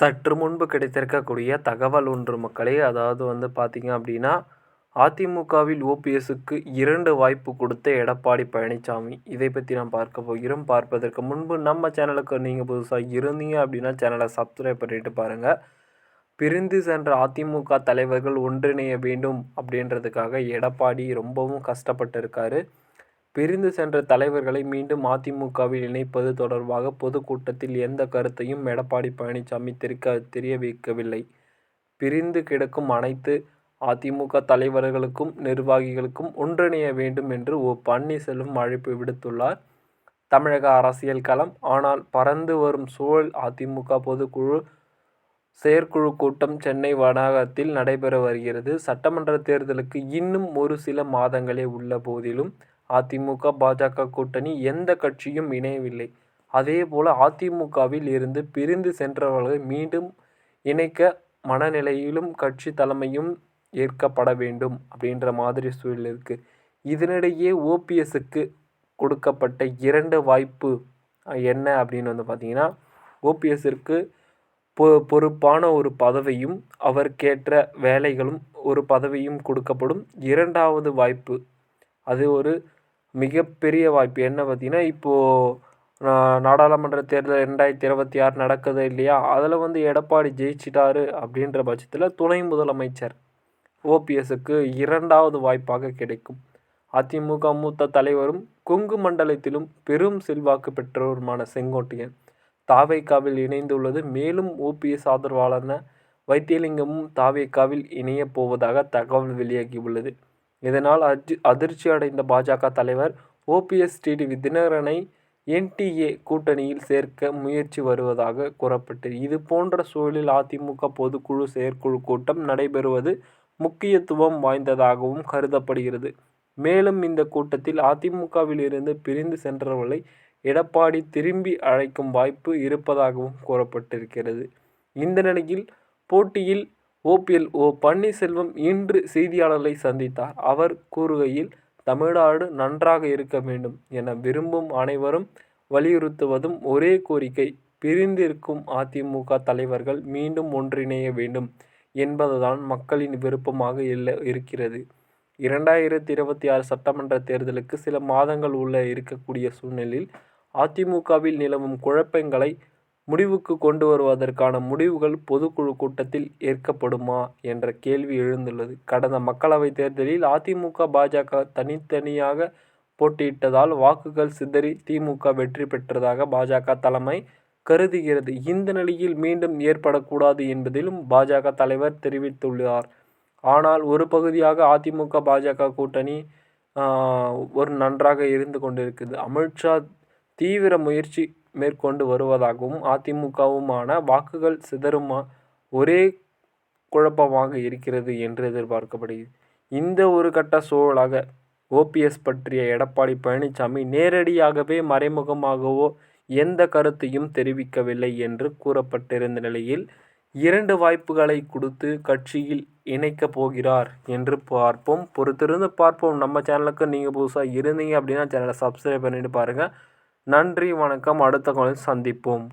சற்று முன்பு கிடைத்திருக்கக்கூடிய தகவல் ஒன்று மக்களே. அதாவது வந்து பார்த்தீங்க அப்படின்னா அதிமுகவில் ஓபிஎஸ்க்கு இரண்டு வாய்ப்பு கொடுத்த எடப்பாடி பழனிசாமி இதை பற்றி நாம் பார்க்க போகிறோம். பார்ப்பதற்கு முன்பு நம்ம சேனலுக்கு நீங்கள் புதுசாக இருந்தீங்க அப்படின்னா சேனலை சப்ஸ்கிரைப் பண்ணிட்டு பாருங்கள் பிரிந்து சென்ற அதிமுக தலைவர்கள் ஒன்றிணைய வேண்டும் அப்படின்றதுக்காக எடப்பாடி ரொம்பவும் கஷ்டப்பட்டு இருக்காரு பிரிந்து சென்ற தலைவர்களை மீண்டும் அதிமுகவில் இணைப்பது தொடர்பாக பொதுக்கூட்டத்தில் எந்த கருத்தையும் எடப்பாடி பழனிசாமி தெரிக்க தெரியவிக்கவில்லை. பிரிந்து கிடக்கும் அனைத்து அதிமுக தலைவர்களுக்கும் நிர்வாகிகளுக்கும் ஒன்றிணைய வேண்டும் என்று ஓ. பன்னீர்செல்வம் அழைப்பு விடுத்துள்ளார். தமிழக அரசியல் களம் ஆனால் பறந்து வரும் சூழல் அதிமுக பொதுக்குழு செயற்குழு கூட்டம் சென்னை வளாகத்தில் நடைபெற வருகிறது. சட்டமன்ற தேர்தலுக்கு இன்னும் ஒரு சில மாதங்களே உள்ள போதிலும் அதிமுக பாஜக கூட்டணி எந்த கட்சியும் இணையவில்லை. அதேபோல அதிமுகவில் இருந்து பிரிந்து சென்றவர்களை மீண்டும் இணைக்க மனநிலையிலும் கட்சி தலைமையும் ஏற்கப்பட வேண்டும் அப்படின்ற மாதிரி சூழல் இருக்குது இதனிடையே ஓபிஎஸ்க்கு கொடுக்கப்பட்ட இரண்டு வாய்ப்பு என்ன அப்படின்னு வந்து பார்த்தீங்கன்னா ஓபிஎஸ்ஸிற்கு பொ பொறுப்பான ஒரு பதவியும் அவருக்கேற்ற வேலைகளும் ஒரு பதவியும் கொடுக்கப்படும் இரண்டாவது வாய்ப்பு. அது ஒரு மிகப்பெரிய வாய்ப்பு. என்ன பார்த்தீங்கன்னா இப்போது நாடாளுமன்ற தேர்தல் ரெண்டாயிரத்தி இருபத்தி ஆறு நடக்குது இல்லையா? அதில் வந்து எடப்பாடி ஜெயிச்சிட்டாரு அப்படின்ற பட்சத்தில் துணை முதலமைச்சர் ஓபிஎஸ்க்கு இரண்டாவது வாய்ப்பாக கிடைக்கும். அதிமுக மூத்த தலைவரும் கொங்கு மண்டலத்திலும் பெரும் செல்வாக்கு பெற்றவருமான செங்கோட்டையன் தாவேக்காவில் இணைந்துள்ளது. மேலும் ஓபிஎஸ் ஆதரவாளர்ன வைத்தியலிங்கமும் தாவேக்காவில் இணையப் போவதாக தகவல் வெளியாகியுள்ளது இதனால் அஜி அதிர்ச்சி அடைந்த பாஜக தலைவர் ஓபிஎஸ் டிடிவி தினகரனை என்டிஏ கூட்டணியில் சேர்க்க முயற்சி வருவதாக கூறப்பட்டது இது போன்ற சூழலில் அதிமுக பொதுக்குழு செயற்குழு கூட்டம் நடைபெறுவது முக்கியத்துவம் வாய்ந்ததாகவும் கருதப்படுகிறது. மேலும் இந்த கூட்டத்தில் அதிமுகவில் இருந்து பிரிந்து சென்றவர்களை எடப்பாடி திரும்பி அழைக்கும் வாய்ப்பு இருப்பதாகவும் கூறப்பட்டிருக்கிறது. இந்த நிலையில் போட்டியில் ஓபிஎல் ஓ. பன்னீர்செல்வம் இன்று செய்தியாளர்களை சந்தித்தார். அவர் கூறுகையில் தமிழ்நாடு நன்றாக இருக்க வேண்டும் என விரும்பும் அனைவரும் வலியுறுத்துவதும் ஒரே கோரிக்கை பிரிந்திருக்கும் அதிமுக தலைவர்கள் மீண்டும் ஒன்றிணைய வேண்டும் என்பதுதான் மக்களின் விருப்பமாக இல்லை இருக்கிறது. இரண்டாயிரத்தி இருபத்தி ஆறு சட்டமன்ற தேர்தலுக்கு சில மாதங்கள் உள்ள இருக்கக்கூடிய சூழ்நிலையில் அதிமுகவில் நிலவும் குழப்பங்களை முடிவுக்கு கொண்டு வருவதற்கான முடிவுகள் பொதுக்குழு கூட்டத்தில் ஏற்கப்படுமா என்ற கேள்வி எழுந்துள்ளது. கடந்த மக்களவைத் தேர்தலில் அதிமுக பாஜக தனித்தனியாக போட்டியிட்டதால் வாக்குகள் சிதறி திமுக வெற்றி பெற்றதாக பாஜக தலைமை கருதுகிறது. இந்த நிலையில் மீண்டும் ஏற்படக்கூடாது என்பதிலும் பாஜக தலைவர் தெரிவித்துள்ளார். ஆனால் ஒரு பகுதியாக அதிமுக பாஜக கூட்டணி ஒரு நன்றாக இருந்து கொண்டிருக்குது. அமித்ஷா தீவிர முயற்சி மேற்கொண்டு வருவதாகவும் அதிமுகவுமான வாக்குகள் சிதறுமா ஒரே குழப்பமாக இருக்கிறது என்று எதிர்பார்க்கப்படுகிறது. இந்த ஒரு கட்ட சூழலாக ஓபிஎஸ் பற்றிய எடப்பாடி பழனிசாமி நேரடியாகவே மறைமுகமாகவோ எந்த கருத்தையும் தெரிவிக்கவில்லை என்று கூறப்பட்டிருந்த நிலையில் இரண்டு வாய்ப்புகளை கொடுத்து கட்சியில் இணைக்கப் போகிறார் என்று பார்ப்போம். பொறுத்திருந்து பார்ப்போம். நம்ம சேனலுக்கு நீங்கள் புதுசாக இருந்தீங்க அப்படின்னா சேனலை சப்ஸ்கிரைப் பண்ணிட்டு பாருங்கள் நன்றி வணக்கம். அடுத்த காலையில் சந்திப்போம்.